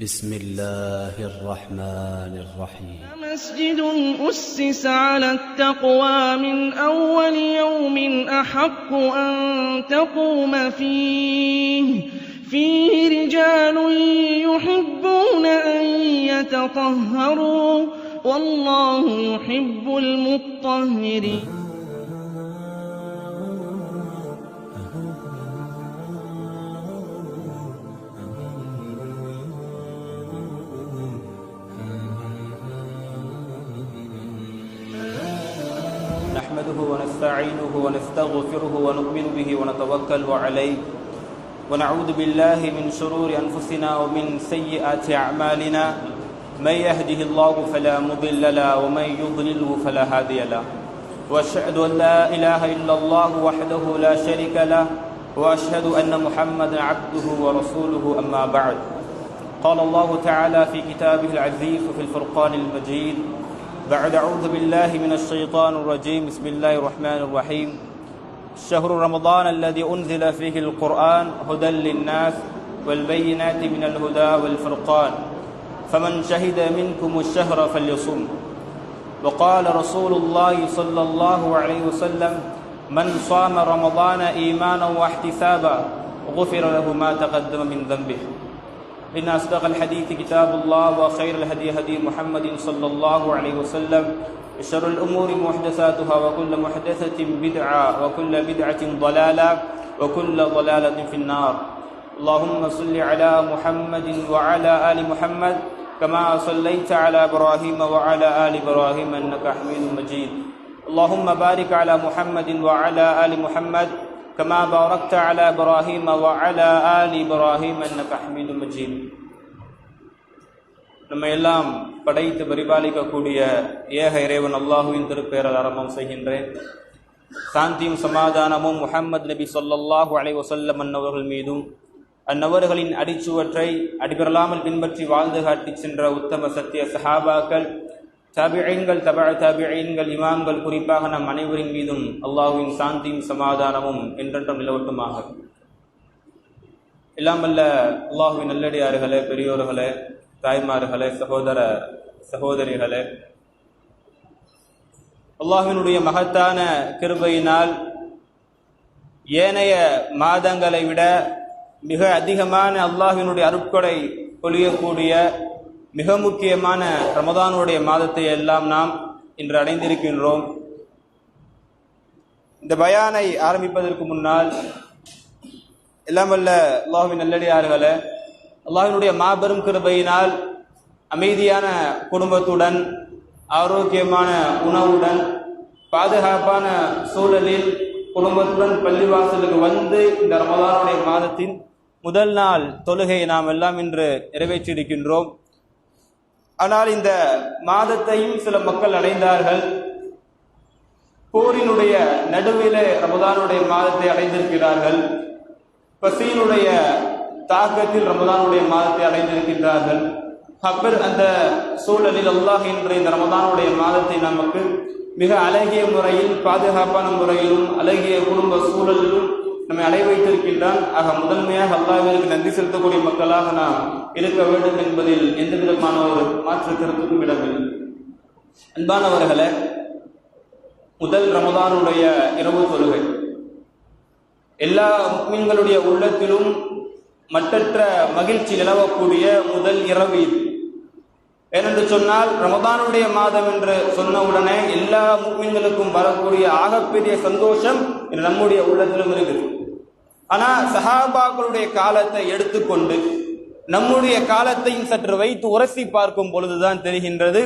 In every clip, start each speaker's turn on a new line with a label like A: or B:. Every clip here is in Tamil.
A: بسم الله الرحمن الرحيم.
B: مسجد أسس على التقوى من أول يوم أحق أن تقوم فيه. فيه رجال يحبون أن يتطهروا والله يحب المطهرين.
C: نحمده ونستعينه ونستغفره ونؤمن به ونتوكل عليه. ونعوذ بالله من شرور أنفسنا ومن سيئات أعمالنا. من يهده الله فلا مضل له ومن يضلله فلا هادي له. وأشهد أن لا إله إلا الله وحده لا شريك له. وأشهد أن محمدا عبده ورسوله أما بعد. قال الله تعالى في كتابه العزيز وفي الفرقان المجيد بعد أعوذ بالله من الشيطان الرجيم. بسم الله الرحمن الرحيم. شهر رمضان الذي أنزل فيه القرآن هدى للناس والبينات من الهدى والفرقان. فمن شهد منكم الشهر فليصم. وقال رسول الله صلى الله عليه وسلم من صام رمضان إيمانا واحتسابا غفر له ما تقدم من ذنبه. إن أصدق الحديث كتاب الله وخير الهدي هدي محمد صلى الله عليه وسلم شر الأمور محدثاتها وكل محدثة بدعة وكل بدعة ضلالة وكل ضلالة في النار. اللهم صل على محمد وعلى آل محمد كما صليت على إبراهيم وعلى آل إبراهيم إنك حميد مجيد. اللهم بارك على محمد وعلى آل محمد كما باركت على إبراهيم وعلى آل إبراهيم إنك حميد مجيد நம்ம எல்லாம் படைத்து பரிபாலிக்கக்கூடிய ஏக இறைவன் அல்லாஹுவின் திருப்பேரல் ஆரம்பம் செய்கின்றேன் சாந்தியும் சமாதானமும் முஹம்மது நபி சொல்லல்லாஹு அலை வசல்லம் அன்னவர்கள் மீதும் அந்நவர்களின் அடிச்சுவற்றை அடிபெறலாமல் பின்பற்றி வாழ்ந்து காட்டி சென்ற உத்தம சத்திய சஹாபாக்கள் தபிழைன்கள் தப தபிழைன்கள் இமாம்கள் குறிப்பாக நம் அனைவரின் மீதும் அல்லாஹுவின் சாந்தியும் சமாதானமும் என்றென்றும் நிலவட்டுமாக. இல்லாமல்ல அல்லாஹுவின் நல்லடியார்களே பெரியோர்களே தாய்மார்களே சகோதர சகோதரிகளே. அல்லாஹினுடைய மகத்தான கிருபையினால் ஏனைய மாதங்களை விட மிக அதிகமான அல்லாஹினுடைய அருட்கொடை பொழியக்கூடிய மிக முக்கியமான ரமதானுடைய மாதத்தை எல்லாம் நாம் இன்று அடைந்திருக்கின்றோம். இந்த பயானை ஆரம்பிப்பதற்கு முன்னால் எல்லாம் வல்ல அல்லாஹுவின் நல்லடியார்களே அல்லாஹினுடைய மாபெரும் கிருபையினால் அமைதியான குடும்பத்துடன் ஆரோக்கியமான உணவுடன் பாதுகாப்பான சூழலில் குடும்பத்துடன் பள்ளிவாசலுக்கு வந்து இந்த ரமதானுடைய மாதத்தின் முதல் நாள் தொழுகையை நாம் எல்லாம் இன்று நிறைவேற்றியிருக்கின்றோம். ஆனால் இந்த மாதத்தையும் சில மக்கள் அடைந்தார்கள். போரினுடைய நடுவிலே ரமதானுடைய மாதத்தை அடைந்திருக்கிறார்கள். பசியினுடைய தாக்கத்தில் ரமதானுடைய மாதத்தை அடைந்திருக்கின்றார்கள். அப்பர் அந்த சூழலில் அல்லாஹ் என்ற இந்த ரமதானுடைய மாதத்தை நமக்கு மிக அழகிய முறையில் பாதுகாப்பான முறையிலும் அழகிய குடும்ப சூழலிலும் நம்மை அடை வைத்திருக்கின்றான். ஆக முதன்மையாக அல்லாவிற்கு நன்றி செலுத்தக்கூடிய மக்களாக நாம் இருக்க வேண்டும் என்பதில் எந்த விதமான ஒரு மாற்று கருத்துக்கும் இடமில்லை. அன்பானவர்களே முதல் ரமதானுடைய இரவு தொழுகை. எல்லா முக்மீன்களுடைய உள்ளத்திலும் மற்றற்ற மகிழ்ச்சி நிலவக்கூடிய முதல் இரவு இது. ஏனென்று சொன்னால் ரமதானுடைய மாதம் என்று சொன்னவுடனே எல்லா முக்மீன்களுக்கும் வரக்கூடிய ஆகப்பெரிய சந்தோஷம் நம்முடைய உள்ளத்திலும் இருக்குது. ஆனால் சஹாபாக்களுடைய காலத்தை எடுத்துக்கொண்டு நம்முடைய காலத்தையும் சற்று வைத்து உரசி பார்க்கும் பொழுதுதான் தெரிகின்றது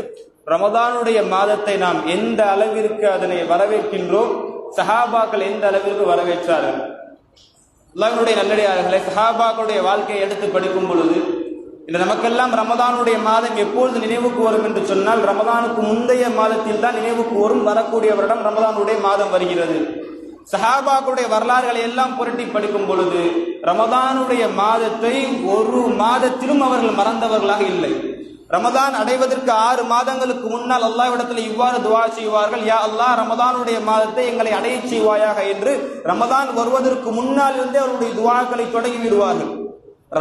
C: ரமதானுடைய மாதத்தை நாம் எந்த அளவிற்கு அதனை வரவேற்கின்றோம் சஹாபாக்கள் எந்த அளவிற்கு வரவேற்றார்கள். அல்லாஹனுடைய நல்லடியார்களே சஹாபாக்களுடைய வாழ்க்கையை எடுத்து படிக்கும் பொழுது இந்த நமக்கெல்லாம் ரமதானுடைய மாதம் எப்பொழுது நினைவுக்கு வரும் என்று சொன்னால் ரமதானுக்கு முந்தைய மாதத்தில் தான் நினைவுக்கு வரும் வரக்கூடிய வருடம் ரமதானுடைய மாதம் வருகிறது. சஹாபாக்களுடைய வரலாறுகளை எல்லாம் புரட்டி படிக்கும் பொழுது ரமதானுடைய மாதத்தை ஒரு மாதத்திலும் அவர்கள் மறந்தவர்களாக இல்லை. ரமதான் அடைவதற்கு ஆறு மாதங்களுக்கு முன்னால் அல்லாஹ்விடத்தில் இவ்வாறு துவா செய்வார்கள் யா அல்லாஹ் ரமதானுடைய மாதத்தை எங்களை அடைய செய்வாயாக என்று ரமதான் வருவதற்கு முன்னால் இருந்தே அவருடைய துவாக்களை தொடங்கி விடுவார்கள்.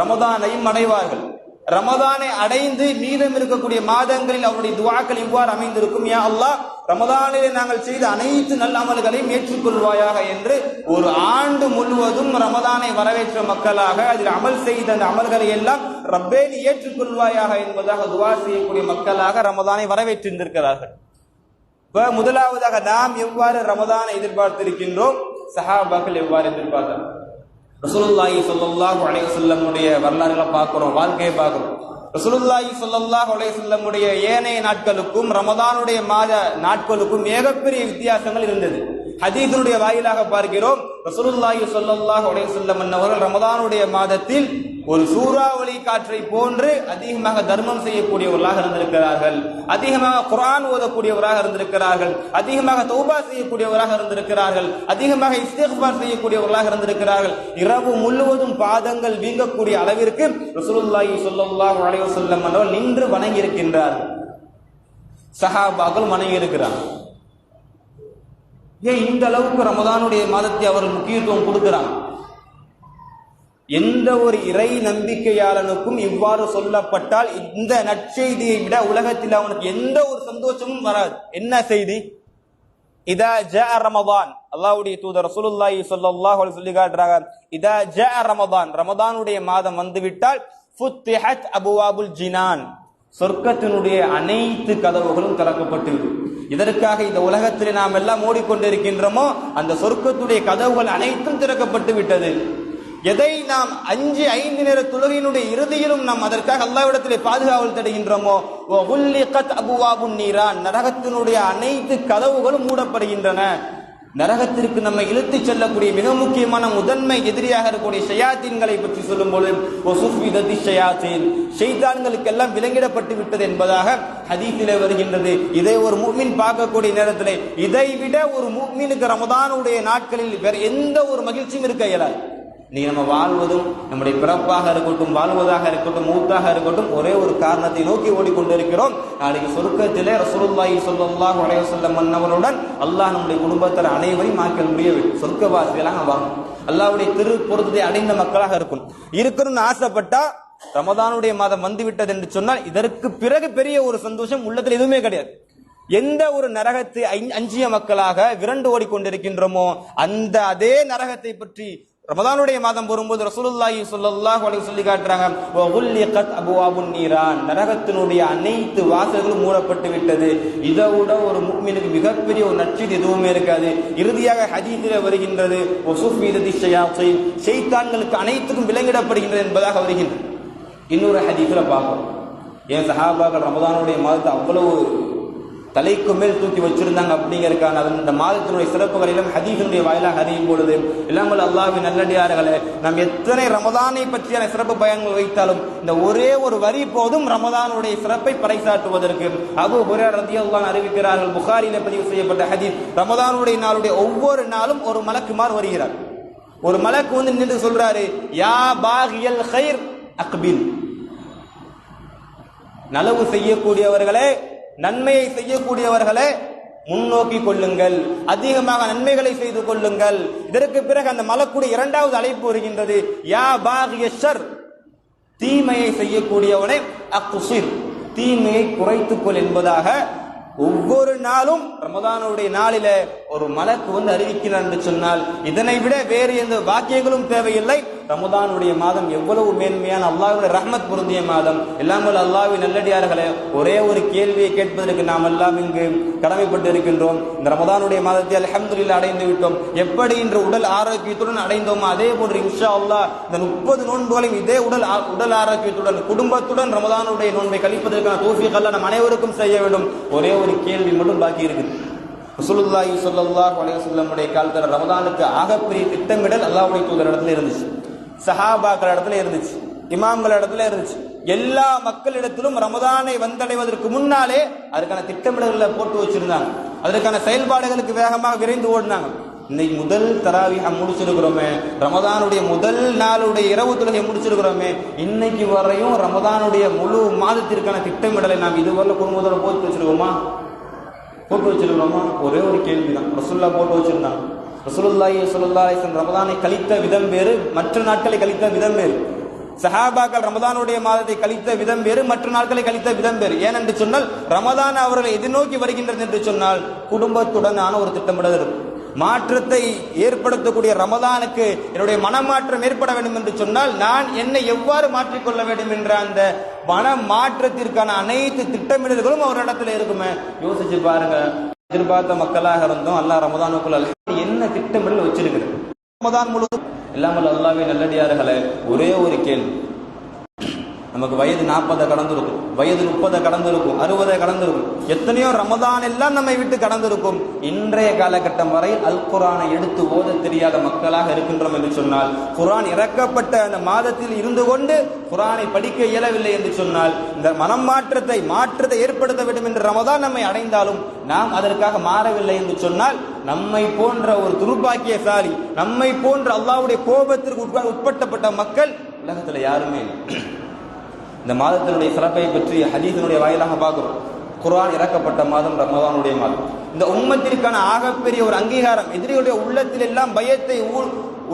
C: ரமதானையும் அடைவார்கள். ரமதானை அடைந்து மீதம் இருக்கக்கூடிய மாதங்களில் அவருடைய துவாக்கள் இவ்வாறு அமைந்திருக்கும். யா அல்லாஹ் ரமதானிலே நாங்கள் செய்த அனைத்து நல்ல அமல்களையும் ஏற்றுக்கொள்வாயாக என்று ஒரு ஆண்டு முழுவதும் ரமதானை வரவேற்ற மக்களாக அதில் அமல் செய்த அந்த அமல்களை எல்லாம் ரப்பே நீ ஏற்றுக்கொள்வாயாக என்பதாக துவா செய்யக்கூடிய மக்களாக ரமதானை வரவேற்றிருந்திருக்கிறார்கள். இப்போ முதலாவதாக நாம் எவ்வாறு ரமதானை எதிர்பார்த்திருக்கின்றோம்? சஹாபாக்கள் எவ்வாறு எதிர்பார்த்தார்கள்? ரசூலுல்லாஹி ஸல்லல்லாஹு அலைய செல்லமுடைய வரலாறுகளை பார்க்கிறோம் வாழ்க்கையை பார்க்கிறோம் ரசூலுல்லாஹி ஸல்லல்லாஹு அலைய செல்லமுடைய ஏனைய நாட்களுக்கும் ரமதானுடைய மாத நாட்களுக்கும் மிகப்பெரிய வித்தியாசங்கள் இருந்தது. ஹதீதனுடைய வாயிலாக பார்க்கிறோம் ரசூலுல்லாஹி சொல்லல்லாஹு அலைய செல்லம் என்னவர்கள் ரமதானுடைய மாதத்தில் ஒரு சூறாவளி காற்றை போன்று அதிகமாக தர்மம் செய்யக்கூடியவர்களாக இருந்திருக்கிறார்கள். அதிகமாக குரான் ஓதக்கூடியவராக இருந்திருக்கிறார்கள். அதிகமாக தௌபா செய்யக்கூடியவராக இருந்திருக்கிறார்கள். அதிகமாக இஸ்திக்பார் செய்யக்கூடியவர்களாக இருந்திருக்கிறார்கள். இரவு முழுவதும் பாதங்கள் வீங்கக்கூடிய அளவிற்கு ரசூலுல்லாஹி ஸல்லல்லாஹு அலைஹி வஸல்லம் அவர்கள் நின்று வணங்கி இருக்கின்றார்கள் சஹாபாக்கள் வணங்கி இருக்கிறார்கள் ஏன் இந்த அளவுக்கு ரமதானுடைய மாதத்தை அவர் முக்கியத்துவம் கொடுக்கிறாங்க? எந்த ஒரு இறை நம்பிக்கையாளனுக்கும் இவ்வாறு சொல்லப்பட்டால் இந்த நற்செய்தியை விட உலகத்தில் அவனுக்கு எந்த ஒரு சந்தோஷமும் வராது. என்ன செய்தி? இதா ஜ ரமதான். அல்லாவுடைய தூதர் ரசூலுல்லாஹி ஸல்லல்லாஹு அலைஹி சொல்லி காட்டுறாங்க இதா ஜ ரமதான். ரமதானுடைய மாதம் வந்துவிட்டால் ஃபுத்திஹத் அபுவாபுல் ஜினான். சொர்க்கத்தினுடைய அனைத்து கதவுகளும் திறக்கப்பட்டு இதற்காக இந்த உலகத்தில் நாம் எல்லாம் ஓடிக்கொண்டிருக்கின்றோமோ அந்த சொர்க்கத்துடைய கதவுகள் அனைத்தும் திறக்கப்பட்டு விட்டது எதை நாம் அஞ்சு ஐந்து நேர தொழுகையினுடைய இறுதியிலும் நாம் அதற்காக அல்லாவிடத்திலே பாதுகாவல் தருகின்றோமோ அபுவாபுன் நீரான். நரகத்தினுடைய அனைத்து கதவுகளும் மூடப்படுகின்றன. நரகத்திற்கு நம்மை இழுத்துச் செல்லக்கூடிய மிக முக்கியமான முதன்மை எதிரியாக இருக்கக்கூடிய ஷயாத்தீன்களை பற்றி சொல்லும் பொழுது ஷயாத்தீன். ஷைத்தான்களுக்கெல்லாம் விலங்கிடப்பட்டு விட்டது என்பதாக ஹதீஸிலே வருகின்றது. இதை ஒரு மூமின் பார்க்கக்கூடிய நேரத்திலே இதை விட ஒரு மூமினுக்கு ரமதானுடைய நாட்களில் வேற எந்த ஒரு மகிழ்ச்சியும் இருக்க இயலாது. நீ நம்ம வாழ்வதும் நம்முடைய பிறப்பாக இருக்கட்டும் வாழ்வதாக இருக்கட்டும் மூத்தாக இருக்கட்டும் ஒரே ஒரு காரணத்தை நோக்கி ஓடிக்கொண்டிருக்கிறோம். நாளைக்கு சொர்க்கத்திலே ரசூலுல்லாஹி ஸல்லல்லாஹு உடைய வஸல்லம் மன்னவருடன் அல்லாஹ் நம்முடைய குடும்பத்தில் அனைவரையும் ஆக்கல் முடியவில்லை சொர்க்கவாசிகளாக வாங்கும் அல்லாவுடைய திரு பொருத்தத்தை அடைந்த மக்களாக இருக்கும். இருக்கணும்னு ஆசைப்பட்டா ரமதானுடைய மாதம் வந்துவிட்டது என்று சொன்னால் இதற்கு பிறகு பெரிய ஒரு சந்தோஷம் உள்ளத்தில் எதுவுமே கிடையாது. எந்த ஒரு நரகத்தை அஞ்சிய மக்களாக விரண்டு ஓடிக்கொண்டிருக்கின்றோமோ அந்த அதே நரகத்தை பற்றி ரமதானுடைய மாதம் வரும்போது ரசூலுல்லாஹி ஸல்லல்லாஹு அலைஹி சொல்லி காட்டுறாங்க "வ உல்லிகத் அபுவாபுன் நீரான். நரகத்தினுடைய அனைத்து வாசல்களும் மூடப்பட்டு விட்டது. இதை விட ஒரு முக்மினுக்கு மிகப்பெரிய ஒரு நச்சீடு எதுவுமே இருக்காது. இறுதியாக ஹதீஸிலே வருகின்றது ஒசுஃபீததி ஷயாத்தீன். ஷைத்தான்களுக்கு அனைத்துக்கும் விலங்கிடப்படுகின்றது என்பதாக வருகின்றது. இன்னொரு ஹதீஸ்ல பார்ப்போம். ஏன் சஹாபாக்கள் ரமதானுடைய மாதத்தை அவ்வளவு தலைக்கு மேல் தூக்கி வச்சிருந்தாங்க அப்படிங்கறதுக்கான அந்த இந்த மாதத்தினுடைய சிறப்பு வரையிலும் ஹதீஸினுடைய வாயிலாக அறியும் பொழுது இல்லாமல் அல்லாஹ்வின் நல்லடியார்களே நாம் எத்தனை ரமதானை பற்றியான சிறப்பு பயன்கள் வைத்தாலும் இந்த ஒரே ஒரு வரி போதும் ரமதானுடைய சிறப்பை பறைசாட்டுவதற்கு அபு ஹுரேரா ரதி அன்ஹு அறிவிக்கிறார்கள் புகாரில பதிவு செய்யப்பட்ட ஹதீஸ் ரமதானுடைய நாளுடைய ஒவ்வொரு நாளும் ஒரு மலக்குமார் வருகிறார். ஒரு மலக்கு வந்து நின்று சொல்றாரு யா பாகியல் ஹைர் அக்பின் நலவு செய்யக்கூடியவர்களே நன்மையை செய்யக்கூடியவர்களை முன்னோக்கி கொள்ளுங்கள். அதிகமாக நன்மைகளை செய்து கொள்ளுங்கள். இதற்கு பிறகு அந்த மலக்குடைய இரண்டாவது அழைப்பு வருகின்றது. யா பாகியர் தீமையை செய்யக்கூடியவனை அக்குசிர். தீமையை குறைத்துக்கொள் என்பதாக ஒவ்வொரு நாளும் ரமதானுடைய நாளில ஒரு மலக்கு வந்து அறிவிக்கிறார் என்று சொன்னால் இதனை விட வேறு எந்த வாக்கியங்களும் தேவையில்லை. ரமதானுடைய மாதம் எவ்வளவு மேன்மையான அல்லாஹ்வுடைய ரஹ்மத் பொருந்திய மாதம். இல்லாமல் அல்லாஹ்வின் நல்லடியார்களே ஒரே ஒரு கேள்வியை கேட்பதற்கு நாம் எல்லாம் இங்கு கடமைப்பட்டு இருக்கின்றோம் இந்த ரமதானுடைய மாதத்தை அல்ஹம்துலில்லாஹ் அடைந்து விட்டோம். எப்படி இன்று உடல் ஆரோக்கியத்துடன் அடைந்தோமோ அதே போன்று இன்ஷா அல்லா இந்த முப்பது நோன்புகளையும் இதே உடல் ஆ- உடல் ஆரோக்கியத்துடன் குடும்பத்துடன் ரமதானுடைய நோன்பை கழிப்பதற்கான தோஃபிக் அல்லாஹ் நம் அனைவருக்கும் செய்ய வேண்டும். ஒரே ஒரு கேள்வி மட்டும் பாக்கி இருக்குது. ரசூலுல்லாஹி ஸல்லல்லாஹு அலைய சொல்லமுடைய காலத்தில் ரமதானுக்கு ஆகப்பெரிய திட்டமிடல் அல்லாவுடைய தூதர் இடத்துல இருந்துச்சு. சஹாபாக்கள் இடத்துல இருந்துச்சு இமாம்கள் இடத்துல இருந்துச்சு. எல்லா மக்களிடத்திலும் ரமதானை வந்தடைவதற்கு முன்னாலே அதற்கான திட்டமிடல்களை போட்டு வச்சிருந்தாங்க. அதற்கான செயல்பாடுகளுக்கு வேகமாக விரைந்து ஓடினாங்க. இன்னைக்கு முதல் தராவிக முடிச்சிருக்கிறோமே ரமதானுடைய முதல் நாளுடைய இரவு தொழுகை முடிச்சிருக்கிறோமே இன்னைக்கு வரையும் ரமதானுடைய முழு மாதத்திற்கான திட்டமிடலை நாம் இதுவரை குடும்பத்தோட போட்டு வச்சிருக்கோமா? போட்டு வச்சிருக்கிறோமா? ஒரே ஒரு கேள்வி தான் ரசுல்லா போட்டு வச்சிருந்தாங்க. ரசூலுல்லாஹி ஸல்லல்லாஹு அலைஹி வஸல்லம் ரமதானை கழித்த விதம் வேறு மற்ற நாட்களை கழித்த விதம் வேறு. சஹாபாக்கள் ரமதானுடைய மாதத்தை கழித்த விதம் வேறு மற்ற நாட்களை கழித்த விதம் வேறு. ஏனென்று சொன்னால் ரமதான் அவர்களை எதிர்நோக்கி வருகின்றது என்று சொன்னால் குடும்பத்துடனான ஒரு திட்டமிடல் இருக்கும். மாற்றத்தை ஏற்படுத்தக்கூடிய ரமதானுக்கு என்னுடைய மனமாற்றம் ஏற்பட வேண்டும் என்று சொன்னால் நான் என்னை எவ்வாறு மாற்றிக்கொள்ள வேண்டும் என்ற அந்த மன மாற்றத்திற்கான அனைத்து திட்டமிடல்களும் அவரிடத்துல இருக்குமே. யோசிச்சு பாருங்க. எதிர்பார்த்த மக்களாக இருந்தோம். அல்லாஹ் ரமதானுக்குள்ள என்ன திட்டமிடல் வச்சிருக்கிறது ரமதான் முழுவதும் இல்லாமல் அல்லாவே நல்லடியார்களே ஒரே ஒரு கேள்வி. நமக்கு வயது நாற்பதை கடந்திருக்கும். வயது முப்பதை கடந்திருக்கும் அறுபதை கடந்திருக்கும். எத்தனையோ ரமதான் எல்லாம் நம்மை விட்டு கடந்திருக்கும். இன்றைய காலகட்டம் வரை அல் குரானை எடுத்து ஓத தெரியாத மக்களாக இருக்கின்றோம் என்று சொன்னால் குரான் இறக்கப்பட்ட அந்த மாதத்தில் இருந்து கொண்டு குரானை படிக்க இயலவில்லை என்று சொன்னால் இந்த மனம் மாற்றத்தை மாற்றத்தை ஏற்படுத்த வேண்டும் என்று ரமதான் நம்மை அடைந்தாலும் நாம் அதற்காக மாறவில்லை என்று சொன்னால் நம்மை போன்ற ஒரு துருப்பாக்கியசாலி நம்மை போன்ற அல்லாவுடைய கோபத்திற்கு உட்ப- உட்பட்டப்பட்ட மக்கள் உலகத்தில் யாருமே இல்லை. இந்த மாதத்தினுடைய சிறப்பை பற்றி ஹதீசனுடைய வாயிலாக பார்க்குறோம். குரான் இறக்கப்பட்ட மாதம் ரமதானுடைய மாதம். இந்த உம்மத்திற்கான ஆகப்பெரிய ஒரு அங்கீகாரம் எதிரிகளுடைய உள்ளத்தில் எல்லாம் பயத்தை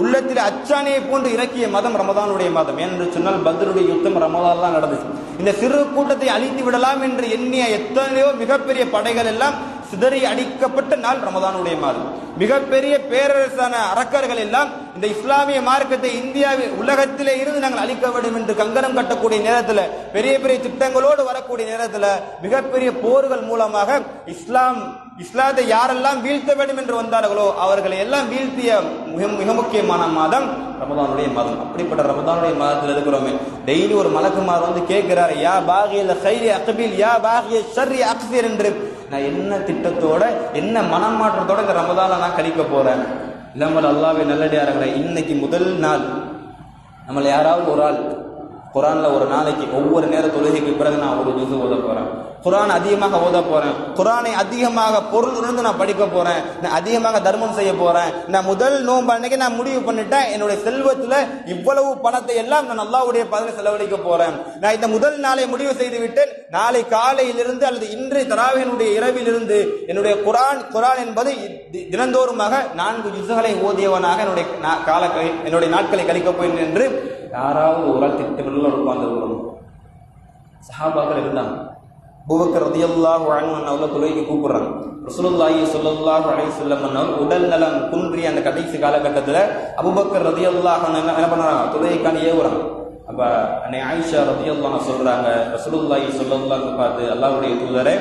C: உள்ளத்தில் அச்சானியை போன்று இறக்கிய மதம் ரமதானுடைய மாதம். ஏனென்று சொன்னால் பத்ருடைய யுத்தம் ரமதான் நடந்துச்சு. இந்த சிறு கூட்டத்தை அழித்து விடலாம் என்று எண்ணிய எத்தனையோ மிகப்பெரிய படைகள் எல்லாம் சிதறி அடிக்கப்பட்ட நாள் ரமதானுடைய மாதம் மிகப்பெரிய பேரரசான அரக்கர்கள் எல்லாம் இந்த இஸ்லாமிய மார்க்கத்தை இந்தியாவில் உலகத்திலே இருந்து நாங்கள் அழிக்க வேண்டும் என்று கங்கணம் கட்டக்கூடிய நேரத்தில் பெரிய பெரிய திட்டங்களோடு வரக்கூடிய நேரத்தில் மிகப்பெரிய போர்கள் மூலமாக இஸ்லாம் இஸ்லாத்தை யாரெல்லாம் வீழ்த்த வேண்டும் என்று வந்தார்களோ அவர்களை எல்லாம் வீழ்த்திய மிக மிக முக்கியமான மாதம் ரமதானுடைய மாதம். அப்படிப்பட்ட ரமதானுடைய மாதத்தில் இருக்கிறோமே. டெய்லி ஒரு மலக்குமார் வந்து கேட்கிறார் யா பாகியல் ஹைரி அக்பில் யா பாகிய ஷர்ரி அக்சிர் என்று. நான் என்ன திட்டத்தோட என்ன மனமாற்றத்தோட இந்த ரமதான நான் கழிக்க போறேன்? இல்லாமல் அல்லாவே நல்லடியார்களே இன்னைக்கு முதல் நாள். நம்மளை யாராவது ஒரு ஆள் குரான்ல ஒரு நாளைக்கு ஒவ்வொரு நேர தொழுகைக்கு பிறகு நான் ஒரு ஜூஸ் ஓத போறேன். குரான் அதிகமாக ஓத போறேன். குரானை அதிகமாக பொருள் உணர்ந்து நான் படிக்க போறேன். நான் அதிகமாக தர்மம் செய்ய போறேன். நான் முதல் நோன்பு அன்னைக்கு நான் முடிவு பண்ணிட்டேன். என்னுடைய செல்வத்துல இவ்வளவு பணத்தை எல்லாம் நான் நல்லாவுடைய பதில் செலவழிக்க போறேன். நான் இந்த முதல் நாளை முடிவு செய்து விட்டேன் நாளை காலையிலிருந்து அல்லது இன்றைய தராவினுடைய இரவிலிருந்து என்னுடைய குரான் குரான் என்பது தி- தினந்தோறுமாக நான்கு ஜுசுகளை ஓதியவனாக என்னுடைய நா- கால என்னுடைய நாட்களை கழிக்கப் போகிறேன் என்று யாராவது ஒரு ஆள் திட்டமிடல உட்கார்ந்து சஹாபாக்கள் இருந்தாங்க. பூபக்கர் ரதியல்லாஹு அன்ஹு அவர்களை துறைக்கு கூப்பிடுறாங்க. ரசூலுல்லாஹி சொல்லல்லாஹ் அலை வஸல்லம் உடல் நலம் குன்றி அந்த கடைசி காலகட்டத்தில் அபூபக்கர் ரதியல்லாஹு அன்ஹு என்ன பண்ணுறாங்க துறைக்கான ஏவுறாங்க. அப்போ அன்னை ஆயிஷா ரதியல்லாஹு சொல்கிறாங்க ரசூலுல்லாஹி ஸல்லல்லாஹு பார்த்து அல்லாவுடைய தூதரை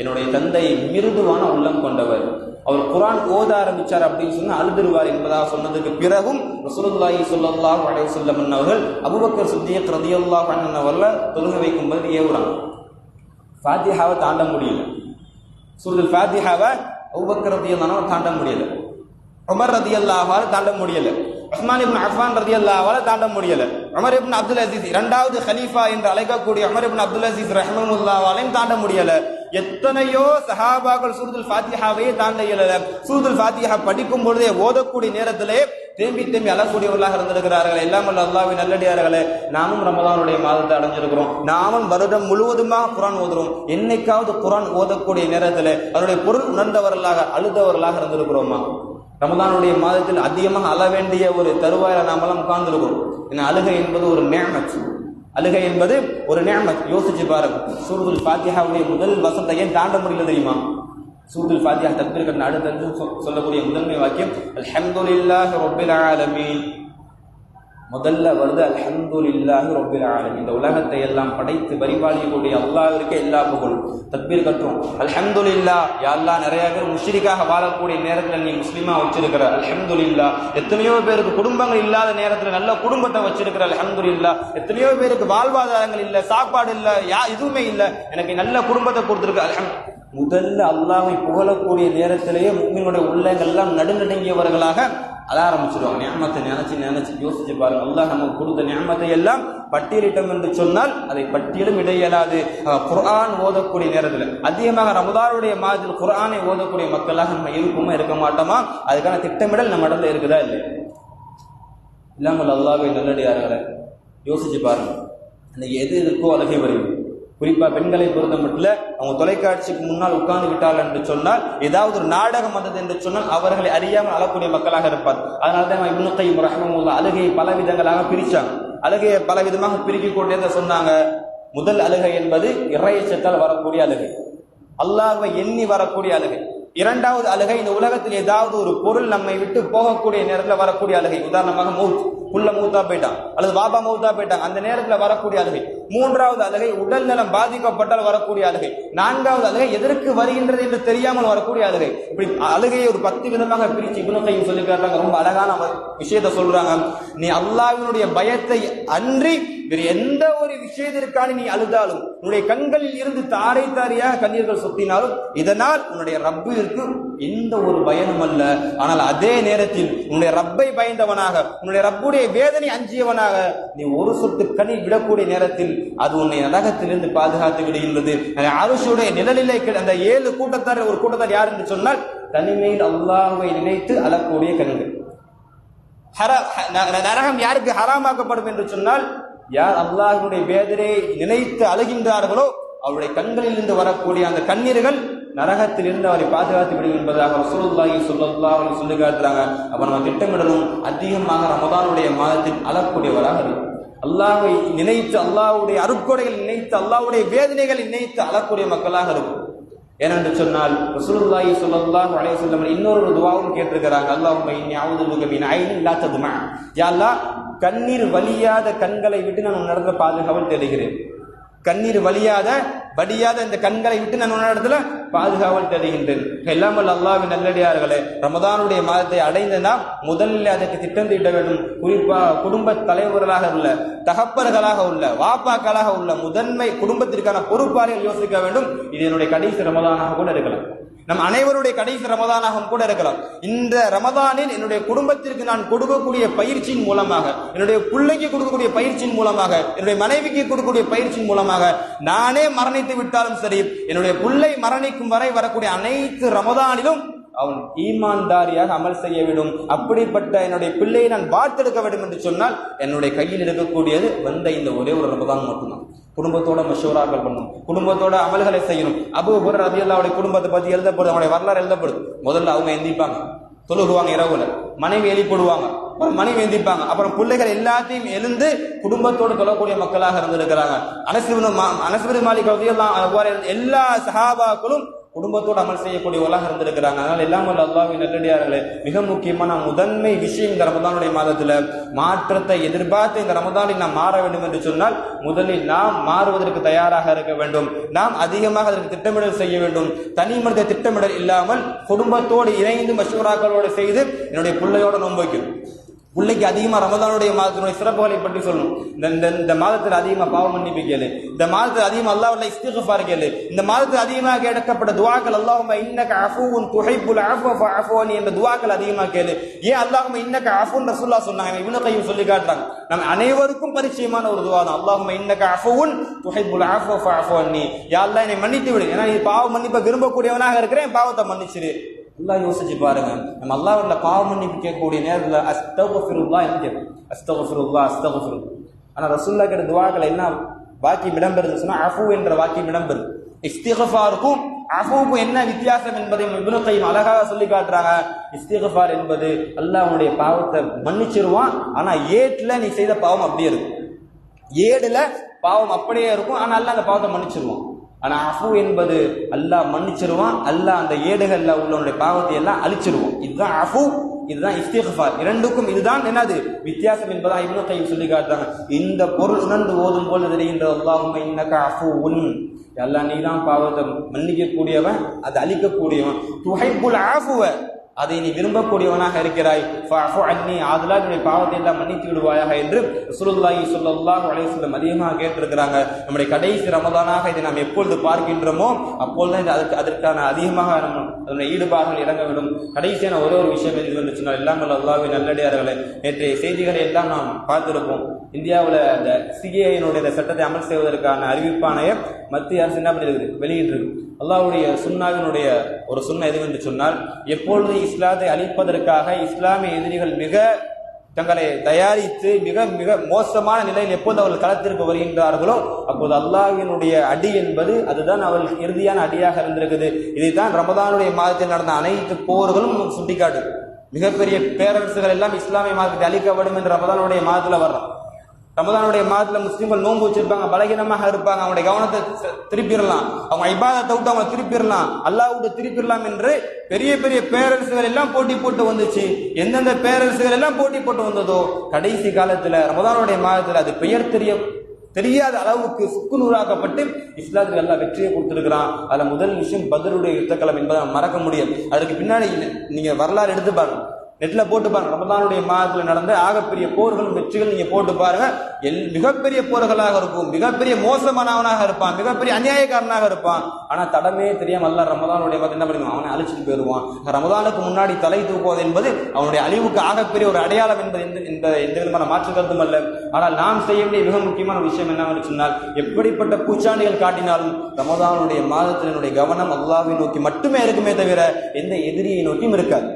C: என்னுடைய தந்தை மிருதுவான உள்ளம் கொண்டவர். அவர் குரான் ஓத ஆரம்பிச்சார் அப்படின்னு சொன்னா அழுதுருவார் என்பதாக சொன்னதுக்கு பிறகும் ரசூலுல்லாஹி ஸல்லல்லாஹு அலைஹி வஸல்லம் அவர்கள் அபுபக்கர் சுத்திய கிரதியல்லா அன்ஹு அவர்களை வைக்கும் வைக்கும்போது ஏவுறாங்க. ஃபாத்திஹாவை தாண்ட முடியல. சூரத்துல் ஃபாத்திஹாவை அபுபக்கர் ரதியல்லாஹு தாண்ட முடியல. உமர் ரதியல்லாஹால தாண்ட முடியல. உஸ்மான் இப்னு அஃபான் ரதியல்லாஹால தாண்ட முடியல. உமர் இப்னு அப்துல் அசீஸ் இரண்டாவது ஹலீஃபா என்று அழைக்கக்கூடிய உமர் இப்னு அப்துல் அசீஸ் ரஹ்மத்துல்லாஹாலையும் தாண்ட முடியல. எத்தனையோ சஹாபாக்கள் சூரத்துல் ஃபாத்திஹாவையே தாண்ட இயலல சூரத்துல் ஃபாத்திஹா படிக்கும் பொழுதே ஓதக்கூடிய நேரத்திலே தேம்பி தேம்பி அழக்கூடியவர்களாக இருந்திருக்கிறார்கள். எல்லாம் வல்ல அல்லாஹ்வின் நல்லடியார்களே. நாமும் ரமதானுடைய மாதத்தை அடைஞ்சிருக்கிறோம். நாமும் வருடம் முழுவதுமாக குரான் ஓதுறோம். என்னைக்காவது குரான் ஓதக்கூடிய நேரத்தில் அதனுடைய பொருள் உணர்ந்தவர்களாக அழுதவர்களாக இருந்திருக்கிறோமா? ரமதானுடைய மாதத்தில் அதிகமாக அழ வேண்டிய ஒரு தருவாயில நாமெல்லாம் உட்கார்ந்துருக்கிறோம். ஏன்னா அழுகை என்பது ஒரு நேமச்சு அழுகை என்பது ஒரு நேமத் யோசிச்சு பாருங்க. சூரத்துல் ஃபாத்தியாவுடைய முதல் வசனத்தை ஏன் தாண்ட முடியல தெரியுமா? சூரத்துல் ஃபாத்தியா தப்பிருக்கிற அடுத்தது சொ- சொல்லக்கூடிய முதன்மை வாக்கியம் அல்ஹம்துலில்லாஹி ரப்பில் ஆலமீன். முதல்ல வருது அல்ஹம்துலில்லாஹி ரப்பில் ஆலம் இந்த உலகத்தை எல்லாம் படைத்து பரிபாலிக்கக்கூடிய அல்லாஹ்விற்கு எல்லா புகழ் தக்பீர் கட்டுறோம் அல்ஹம்துலில்லாஹ் இல்லா அல்லாஹ் நிறைய பேர் முஷ்ரிக்காக வாழக்கூடிய நேரத்தில் நீ முஸ்லீமா வச்சிருக்கிற. அல்ஹம்துலில்லாஹ் எத்தனையோ பேருக்கு குடும்பங்கள் இல்லாத நேரத்தில் நல்ல குடும்பத்தை வச்சிருக்கிற. இல்லா எத்தனையோ பேருக்கு வாழ்வாதாரங்கள் இல்லை சாப்பாடு இல்லை யா எதுவுமே இல்லை. எனக்கு நல்ல குடும்பத்தை கொடுத்துருக்க. அல்ஹம் முதல்ல அல்லாஹ்வை புகழக்கூடிய நேரத்திலேயே முஸ்லிம்களுடைய உள்ளங்கள்லாம் நடுநடுங்கியவர்களாக அத ஆரம்பிச்சிருவாங்க. நியமத்தை நினைச்சு நினைச்சு யோசிச்சு பாருங்க. அல்லா நமக்கு கொடுத்த நியமத்தை எல்லாம் பட்டியலிட்டம் என்று சொன்னால் அதை பட்டியலும் இடையலாது. குரான் குர்ஆன் ஓதக்கூடிய நேரத்தில். அதிகமாக ரமதாருடைய மாதத்தில் குர்ஆனை ஓதக்கூடிய மக்களாக நம்ம இருக்குமா இருக்க மாட்டோமா? அதுக்கான திட்டமிடல் நம்ம இடத்துல இருக்குதா இல்லை இல்லாமல் அல்லாவே நல்லடியார்களே யோசிச்சு பாருங்க. அந்த எது இருக்கோ அழகை வருது. குறிப்பா பெண்களை பொறுத்த மட்டும் அவங்க தொலைக்காட்சிக்கு முன்னால் உட்கார்ந்து விட்டார்கள் என்று சொன்னால் ஏதாவது ஒரு நாடகம் வந்தது என்று சொன்னால் அவர்களை அறியாமல் அழக்கூடிய மக்களாக இருப்பார். அதனால தான் இப்னு கையும் அழுகையை பல விதங்களாக பிரித்தாங்க அழுகையை பல விதமாக பிரிக்கிக் கொண்டே சொன்னாங்க. முதல் அழுகை என்பது இறையச்சத்தால் வரக்கூடிய அழுகை. அல்லாஹை எண்ணி வரக்கூடிய அழுகை. இரண்டாவது அழுகை இந்த உலகத்தில் ஏதாவது ஒரு பொருள் நம்மை விட்டு போகக்கூடிய நேரத்தில் வரக்கூடிய அழுகை. உதாரணமாக மௌத் புள்ள மூத்தா போயிட்டான். அல்லது பாபா மூத்தா போயிட்டான் அந்த நேரத்தில் வரக்கூடிய அழுகை. மூன்றாவது அழுகை உடல் நலம் பாதிக்கப்பட்டால் வரக்கூடிய அழுகை. நான்காவது அழுகை எதற்கு வருகின்றது என்று தெரியாமல் வரக்கூடிய அழுகை. இப்படி அழுகையை ஒரு பத்து விதமாக பிரிச்சு குணத்தையும் சொல்லி காட்டுறாங்க ரொம்ப அழகான விஷயத்தை சொல்றாங்க. நீ அல்லாவினுடைய பயத்தை அன்றி வேறு எந்த ஒரு விஷயத்திற்கான நீ அழுதாலும் உன்னுடைய கண்களில் இருந்து தாரை தாரையாக கண்ணீர்கள் சொத்தினாலும் இதனால் உன்னுடைய ரப்பிற்கு எந்த ஒரு பயனும் அல்ல. ஆனால் அதே நேரத்தில் உன்னுடைய ரப்பை பயந்தவனாக உன்னுடைய ரப்புடைய வேதனை அஞ்சியவனாக நீ ஒரு சொட்டு கண்ணீர் விடக்கூடிய நேரத்தில் அது உன்னை நரகத்திலிருந்து பாதுகாத்து விடுகின்றது. அரசுடைய நிழலிலே அந்த ஏழு கூட்டத்தார் ஒரு கூட்டத்தார் யார் என்று சொன்னால் தனிமையில் அல்லாஹுவை நினைத்து அழக்கூடிய கண்கள். ஹர- நரகம் யாருக்கு ஹராமாக்கப்படும் என்று சொன்னால் யார் அல்லாஹுடைய வேதனை நினைத்து அழுகின்றார்களோ அவருடைய கண்களில் இருந்து வரக்கூடிய அந்த கண்ணீர்கள் நரகத்தில் இருந்து அவரை பாதுகாத்து விடும் என்பதாக ரசூலுல்லாஹி சொல்லுல்லாஹ் சொல்லி காட்டுறாங்க அப்ப நம்ம திட்டமிடலும் அதிகமாக ரமதானுடைய மாதத்தில் அழக்கூடியவராக இருக்கும் அல்லாஹை நினைத்து அல்லாஹுடைய அருட்கொடைகள் நினைத்து அல்லாவுடைய வேதனைகளை நினைத்து அழக்கூடிய மக்களாக இருக்கும். ஏனென்று சொன்னால் ரசூலுல்லாஹி ஸல்லல்லாஹு அலைஹி வஸல்லம் இன்னொரு துவாவும் கேட்டிருக்கிறாங்க. அல்லாஹும்ம இன்னி அஊது பிக மின் ஐனின் லா ததுமா. யா அல்லாஹ் கண்ணீர் வலியாத கண்களை விட்டு நான் உன்னிடத்துல பாதுகாவல் தேடுகிறேன். கண்ணீர் வலியாத வடியாத இந்த கண்களை விட்டு நான் உன்னிடத்துல பாதுகாவல் தருகின்றேன் எல்லாமல் அல்லாவின் நல்லடியார்களே ரமதானுடைய மாதத்தை அடைந்தனா முதலில் அதற்கு திட்டம் தீட்ட வேண்டும். குறிப்பா குடும்ப தலைவர்களாக உள்ள தகப்பர்களாக உள்ள வாப்பாக்களாக உள்ள முதன்மை குடும்பத்திற்கான பொறுப்பாளிகள் யோசிக்க வேண்டும். இது என்னுடைய கடைசி ரமதானாக கூட இருக்கலாம். நம் அனைவருடைய கடைசி ரமதானாகவும் கூட இருக்கலாம். இந்த ரமதானில் என்னுடைய குடும்பத்திற்கு நான் கொடுக்கக்கூடிய பயிற்சியின் மூலமாக என்னுடைய பிள்ளைக்கு கொடுக்கக்கூடிய பயிற்சியின் மூலமாக என்னுடைய மனைவிக்கு கொடுக்கக்கூடிய பயிற்சியின் மூலமாக நானே மரணித்து விட்டாலும் சரி என்னுடைய பிள்ளை இருக்கும் வரை வரக்கூடிய அனைத்து ரமதானிலும் அவன் ஈமான்தாரியாக அமல் செய்ய வேண்டும். அப்படிப்பட்ட என்னுடைய பிள்ளையை நான் பார்த்தெடுக்க வேண்டும் என்று சொன்னால் என்னுடைய கையில் இருக்கக்கூடியது வந்த இந்த ஒரே ஒரு ரமதான் மட்டும்தான். குடும்பத்தோட மஷூராக்கள் பண்ணணும் குடும்பத்தோட அமல்களை செய்யணும். அபு ஹுர் ரதியல்லாவுடைய குடும்பத்தை பத்தி எழுதப்படுது அவனுடைய வரலாறு எழுதப்படுது. முதல்ல அவங்க எந்திப்பாங்க. தொழுகுவாங்க இரவுல. மனைவி எழுப்பிடுவாங்க. அப்புறம் மனைவி எந்திப்பாங்க. அப்புறம் பிள்ளைகள் எல்லாத்தையும் எழுந்து குடும்பத்தோடு தொழக்கூடிய மக்களாக இருந்திருக்கிறாங்க. அனசுபின் அனசுபின் மாலிக் ரதியல்லாம் அவ்வாறு எல்லா சஹாபாக்களும் குடும்பத்தோடு அமல் செய்யக்கூடிய உலகம் இருந்திருக்கிறாங்க. அதனால் எல்லாம் ஒரு அல்லாவின் நல்லடியார்களே மிக முக்கியமான முதன்மை விஷயம் இந்த ரமதானுடைய மாதத்தில் மாற்றத்தை எதிர்பார்த்து இந்த ரமதானில் நாம் மாற வேண்டும் என்று சொன்னால் முதலில் நாம் மாறுவதற்கு தயாராக இருக்க வேண்டும். நாம் அதிகமாக அதற்கு திட்டமிடல் செய்ய வேண்டும். தனி மனித திட்டமிடல் இல்லாமல் குடும்பத்தோடு இணைந்து மசூராக்களோடு செய்து என்னுடைய பிள்ளையோட நோன்பு பிள்ளைக்கு அதிகமாக ரமதானுடைய மாதத்தினுடைய சிறப்புகளை பற்றி சொல்லணும். இந்த இந்த மாதத்தில் அதிகமாக பாவம் மன்னிப்பு கேளு. இந்த மாதத்தில் அதிகமாக அல்லாஹ்வுடைய இஸ்திக்ஃபார் கேளு. இந்த மாதத்தில் அதிகமாக கேட்கப்பட்ட துவாக்கள் அல்லாஹும்ம இன்னக அஃபூன் துஹிப்புல் அஃபு ஃபஅஃபுனி என்ற துவாக்கள் அதிகமாக கேளு. ஏன் அல்லாஹும்ம இன்னக்க அஃபூன் ரசூலுல்லாஹ் சொன்னாங்க. இவ்வளோ கையும் சொல்லி காட்டுறாங்க. நம்ம அனைவருக்கும் பரிச்சயமான ஒரு துவா தான். அல்லாஹும்ம இன்னக அஃபூன் துஹிப்புல் அஃபு அஃபோனி யாரெல்லாம் என்னை மன்னித்து விடு. ஏன்னா நீ பாவம் மன்னிப்பை விரும்பக்கூடியவனாக இருக்கிறேன் பாவத்தை மன்னிச்சிரு. நல்லா யோசிச்சு பாருங்க. நம்ம அல்லாவில் பாவ மன்னிப்பு கேட்கக்கூடிய நேரத்தில் அஸ்தகுஃபிருல்லாஹ் என்று கேட்கும் அஸ்தகுஃபிருல்லாஹ் அஸ்தகுஃபிரு ஆனால் ரசூல்லா கிட்ட துவாக்கள் என்ன? வாக்கியம் இடம்பெறுது சொன்னால் அஃபு என்ற வாக்கியம் இடம்பெறுது. இஸ்திகஃபாருக்கும் அஃபுவுக்கும் என்ன வித்தியாசம் என்பதை இவ்வளோத்தையும் அழகாக சொல்லி காட்டுறாங்க. இஸ்திகஃபார் என்பது அல்லாஹனுடைய பாவத்தை மன்னிச்சிருவான். ஆனால் ஏட்டில் நீ செய்த பாவம் அப்படியே இருக்கும். ஏடில் பாவம் அப்படியே இருக்கும். ஆனால் அல்ல அந்த பாவத்தை மன்னிச்சிருவான். ஆனால் அஃபு என்பது அல்லாஹ் மன்னிச்சிருவான் அல்லாஹ் அந்த ஏடுகள்ல உள்ளவனுடைய பாவத்தை எல்லாம் அழிச்சிருவான். இதுதான் அஃபு இதுதான் இஸ்திஃபார் இரண்டுக்கும் இதுதான் என்னது? வித்தியாசம் என்பதா இவ்வளோ கையும் சொல்லி காட்டுறாங்க. இந்த பொருள் உணர்ந்து ஓதும் போல் தெரிகின்ற அல்லாஹும்ம அஃபு அஃபுவுன் அல்லாஹ் நீ தான் பாவத்தை மன்னிக்கக்கூடியவன் அதை அழிக்கக்கூடியவன். துஹைப்புல் ஆஃபுவ. அதை நீ விரும்பக்கூடியவனாக இருக்கிறாய். ஃபஅஃபு அன்னி ஆதலா என்னுடைய பாவத்தை எல்லாம் மன்னித்து விடுவாயாக என்று ரசூலுல்லாஹி ஸல்லல்லாஹு அலைஹி அதிகமாக கேட்டிருக்கிறாங்க. நம்முடைய கடைசி ரமதானாக இதை நாம் எப்பொழுது பார்க்கின்றோமோ அப்பொழுது அதுக்கு அதற்கான அதிகமாக நம்ம அதனுடைய ஈடுபாடுகள் இறங்க வேண்டும் கடைசியான ஒரே ஒரு விஷயம் எது வந்து சொன்னால் எல்லாம் வல்ல அல்லாஹ்வின் நல்லடியார்களே நேற்றைய செய்திகளை எல்லாம் நாம் பார்த்திருப்போம். இந்தியாவில் அந்த சிஏஐனுடைய சட்டத்தை அமல் செய்வதற்கான அறிவிப்பாணைய மத்திய அரசு என்ன பண்ணிருக்கு வெளியிட்டிருக்கு. அல்லாவுடைய சுன்னாவினுடைய ஒரு சுண்ண எது என்று சொன்னால் எப்பொழுது இஸ்லாத்தை அழிப்பதற்காக இஸ்லாமிய எதிரிகள் மிக தங்களை தயாரித்து மிக மிக மோசமான நிலையில் எப்போது அவர்கள் களத்திற்கு வருகின்றார்களோ அப்போது அல்லாஹினுடைய அடி என்பது அதுதான் அவர்களுக்கு இறுதியான அடியாக இருந்திருக்குது. இதைத்தான் ரமதானுடைய மாதத்தில் நடந்த அனைத்து போர்களும் நமக்கு சுட்டிக்காட்டு. மிகப்பெரிய பேரரசுகள் எல்லாம் இஸ்லாமிய மாதத்தை அழிக்கப்படும் என்று ரமதானுடைய மாதத்தில் வர்றோம். ரமதானுடைய மாதத்துல முஸ்லீம்கள் நோன்பு வச்சிருப்பாங்க பலகீனமாக இருப்பாங்க அவங்களுடைய கவனத்தை திருப்பிடலாம். அவங்க ஐபாதத்தை விட்டு அவங்க திருப்பிடலாம். அல்லாஹ் விட்டு திருப்பிடலாம் என்று பெரிய பெரிய பேரரசுகள் எல்லாம் போட்டி போட்டு வந்துச்சு. எந்தெந்த பேரரசுகள் எல்லாம் போட்டி போட்டு வந்ததோ கடைசி காலத்துல ரமதானுடைய மாதத்துல அது பெயர் தெரிய தெரியாத அளவுக்கு சுக்குநூறாக்கப்பட்டு இஸ்லாத்துக்கு எல்லாம் வெற்றியை கொடுத்திருக்கிறான். அதுல முதல் விஷயம் பதருடைய யுத்தக்களம் என்பதை மறக்க முடியும் அதுக்கு பின்னாடி நீங்க வரலாறு எடுத்து பாருங்க. நெட்டில் போட்டு பாருங்க. ரமதானுடைய மாதத்தில் நடந்த ஆகப்பெரிய போர்களும் வெற்றிகள் நீங்க போட்டு பாருங்க. எல் மிகப்பெரிய போர்களாக இருக்கும். மிகப்பெரிய மோசமானவனாக இருப்பான். மிகப்பெரிய அநியாயக்காரனாக இருப்பான். ஆனா தடமே தெரியாம அல்ல ரமதானுடைய மாதம் என்ன பண்ணுவான் அவனை அழிச்சிட்டு போயிடுவான். ரமதானுக்கு முன்னாடி தலை தூக்குவது என்பது அவனுடைய அழிவுக்கு ஆகப்பெரிய ஒரு அடையாளம் என்பது எந்த இந்த எந்த விதமான மாற்று கருத்தும் அல்ல. ஆனால் நாம் செய்ய வேண்டிய மிக முக்கியமான விஷயம் என்னவென்று சொன்னால் எப்படிப்பட்ட பூச்சாண்டிகள் காட்டினாலும் ரமதானுடைய மாதத்தினுடைய கவனம் அல்லாவை நோக்கி மட்டுமே இருக்குமே தவிர எந்த எதிரியை நோக்கியும் இருக்காது.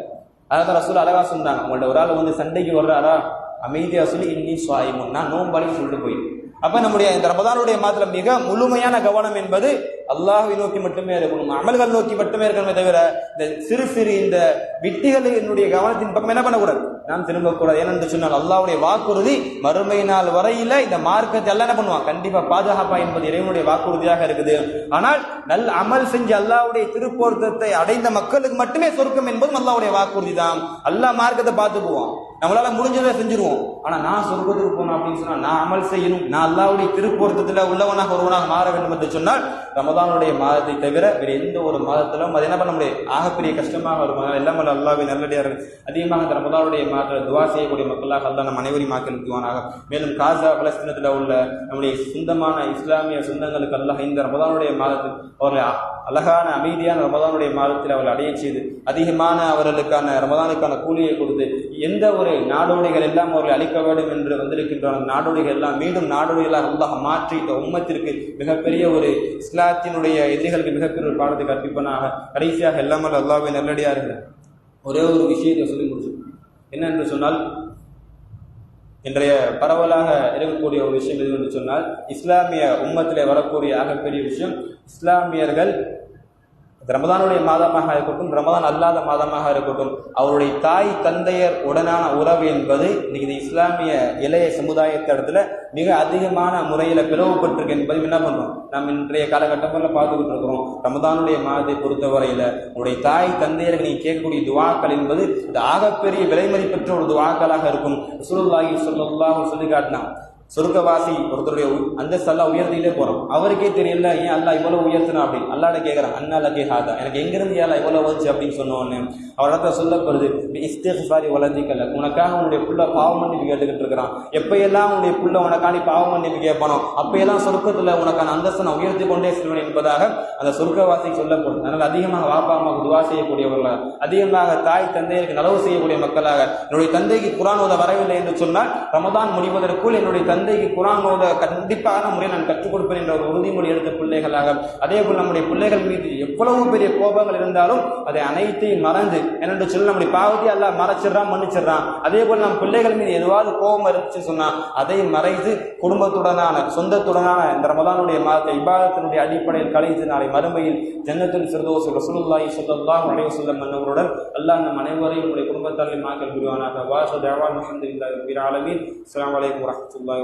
C: அதான் ரசூல் அழகா சொன்னாங்க. உங்கள்ட்ட ஒரு ஆள் வந்து சண்டைக்கு வர்றாரா? அமைதியா சொல்லி இன்னி சுவாயிமும் நான் நோம்பாளின்னு சொல்லிட்டு போய் அப்ப நம்முடைய இந்த ரமதானுடைய மாதத்துல மிக முழுமையான கவனம் என்பது அல்லாஹை நோக்கி மட்டுமே இருக்கணும். அமல்கள் நோக்கி மட்டுமே இருக்கணுமே தவிர இந்த சிறு சிறு இந்த விட்டிகள் என்னுடைய கவனத்தின் பக்கம் என்ன பண்ணக்கூடாது? நாம் திரும்பக்கூடாது. ஏனென்று சொன்னால் அல்லாவுடைய வாக்குறுதி மறுமை நாள் வரையில இந்த மார்க்கத்தை எல்லாம் என்ன பண்ணுவான்? கண்டிப்பா பாதுகாப்பா என்பது இறைவனுடைய வாக்குறுதியாக இருக்குது. ஆனால் நல் அமல் செஞ்சு அல்லாஹ்வுடைய திருப்பொருத்தத்தை அடைந்த மக்களுக்கு மட்டுமே சொர்க்கம் என்பதும் அல்லாவுடைய வாக்குறுதி தான் அல்லாஹ் மார்க்கத்தை பார்த்துக்குவோம் நம்மளால முடிஞ்சதை செஞ்சிருவோம். ஆனா நான் சொர்க்கத்துக்கு போகணும் அப்படின்னு சொன்னா நான் அமல் செய்யணும். நான் அல்லாவுடைய திருப்பொருத்தத்துல உள்ளவனாக ஒருவனாக மாற வேண்டும் என்று சொன்னால் ரமதானுடைய மாதத்தை தவிர வேற எந்த ஒரு மாதத்திலும் அது என்ன பண்ண முடியாது. ஆகப்பெரிய கஷ்டமாக இருக்கும் அதனால எல்லாம் அல்லாவே அல்லாஹ்வின் நல்லடியார்கள் அதிகமாக இந்த ரமதானுடைய மாதத்தில் துவா செய்யக்கூடிய மக்களாக அல்ல நம் அனைவரையும் ஆக்கிருக்குவானாக மேலும் காசா பலஸ்தீனத்தில் உள்ள நம்முடைய சொந்தமான இஸ்லாமிய சொந்தங்களுக்கு அல்லாஹ் இந்த ரமதானுடைய மாதத்தில் அவர்களை அழகான அமைதியான ரமதானுடைய மாதத்தில் அவர்கள் அடைய செய்து அதிகமான அவர்களுக்கான ரமதானுக்கான கூலியை கொடுத்து எந்த ஒரு நாடோடிகள் எல்லாம் அவர்களை அழிக்க வேண்டும் என்று வந்திருக்கின்ற அந்த நாடோடிகள் எல்லாம் மீண்டும் நாடோடிகளாக உள்ளாக மாற்றி இந்த உம்மத்திற்கு மிகப்பெரிய ஒரு இஸ்லாத்தினுடைய எதிரிகளுக்கு மிகப்பெரிய ஒரு பாடத்தை கற்பிப்பனாக கடைசியாக எல்லாமல் அல்லாஹ்வை நல்லடியார்கள். ஒரே ஒரு விஷயத்தை சொல்லி முடிச்சு என்னென்று சொன்னால் இன்றைய பரவலாக இருக்கக்கூடிய ஒரு விஷயம் எது என்று சொன்னால் இஸ்லாமிய உம்மத்திலே வரக்கூடிய ஆகப்பெரிய விஷயம் இஸ்லாமியர்கள் ரமதானுடைய மாதமாக இருக்கட்டும் ரமதான் அல்லாத மாதமாக இருக்கட்டும் அவருடைய தாய் தந்தையர் உடனான உறவு என்பது இன்னைக்கு இந்த இஸ்லாமிய இளைய சமுதாயத்திடத்துல மிக அதிகமான முறையில் பிளவுபட்டிருக்கு என்பது என்ன பண்றோம்? நாம் இன்றைய காலகட்டங்களில் பார்த்துக்கிட்டு இருக்கிறோம். ரமதானுடைய மாதத்தை பொறுத்தவரையில உங்களுடைய தாய் தந்தையருக்கு நீங்க கேட்கக்கூடிய துவாக்கள் என்பது இது ஆகப்பெரிய விலைமதிப்பற்ற ஒரு துவாக்களாக இருக்கும். ரசூலுல்லாஹி ஸல்லல்லாஹு சொல்லி காட்டினான். சொர்க்கவாசி ஒருத்தருடைய உ- அந்தஸ்தெல்லாம் உயர்த்திட்டே போகிறோம் அவருக்கே தெரியல ஏன் அல்லா இவ்வளோ உயர்த்தினா அப்படின்னு அல்லாட கேட்குறான் அண்ணா லக்கே ஹாதா. எனக்கு எங்கேருந்து ஏலா இவ்வளோ வந்துச்சு அப்படின்னு சொன்னோன்னு. அவர் அவரிடத்த சொல்லப்படுது இஸ்திஃபாரி வளர்ந்திக்கல உனக்காக உன்னுடைய புள்ள பாவம் மன்னிப்பு கேட்டுக்கிட்டு இருக்கிறான். எப்பயெல்லாம் உன்னுடைய புள்ள உனக்காண்டி பாவம் மன்னிப்பு கேட்பானோ அப்பையெல்லாம் சொர்க்கத்தில் உனக்கான அந்தஸ்தை நான் உயர்த்தி கொண்டே செல்வேன் என்பதாக அந்த சொர்க்கவாசி சொல்லப்படும் அதனால் அதிகமாக வாப்பா அம்மாவுக்கு துவா செய்யக்கூடியவர்களாக அதிகமாக தாய் தந்தையருக்கு நலவு செய்யக்கூடிய மக்களாக என்னுடைய தந்தைக்கு குரான் ஓத வரவில்லை என்று சொன்னால் ரமதான் முடிவதற்குள் என்னுடைய தந்தைக்கு குரான் ஓத கண்டிப்பான முறையில் நான் கற்றுக் கொடுப்பேன் என்ற ஒரு உறுதிமொழி எடுத்த பிள்ளைகளாக அதே போல் நம்முடைய பிள்ளைகள் மீது எவ்வளவு பெரிய கோபங்கள் இருந்தாலும் அதை அனைத்தையும் மறந்து என்னென்று சொல்லி நம்முடைய பாவத்தை எல்லாம் மறைச்சிடறான் மன்னிச்சிடுறான். அதே போல் நம் பிள்ளைகள் மீது எதுவாவது கோபம் இருந்துச்சு சொன்னா அதை மறைத்து குடும்பத்துடனான சொந்தத்துடனான இந்த ரமதானுடைய மாதத்தை இபாதத்தினுடைய அடிப்படையில் கழித்து நாளை மறுமையில் ஜன்னத்தில் சிறுதோசு ரசூலுல்லாஹி ஸல்லல்லாஹு அலைஹி வஸல்லம் மன்னவருடன் அல்லாஹ் நம் அனைவரையும் நம்முடைய குடும்பத்தாரில் மாக்கல் புரிவானாக. வாசு தேவான் அல்ஹம்துலில்லாஹி ரபில் ஆலமீன். அஸ்ஸலாமு அலைக்கும் வரஹ்மத்துல்லாஹி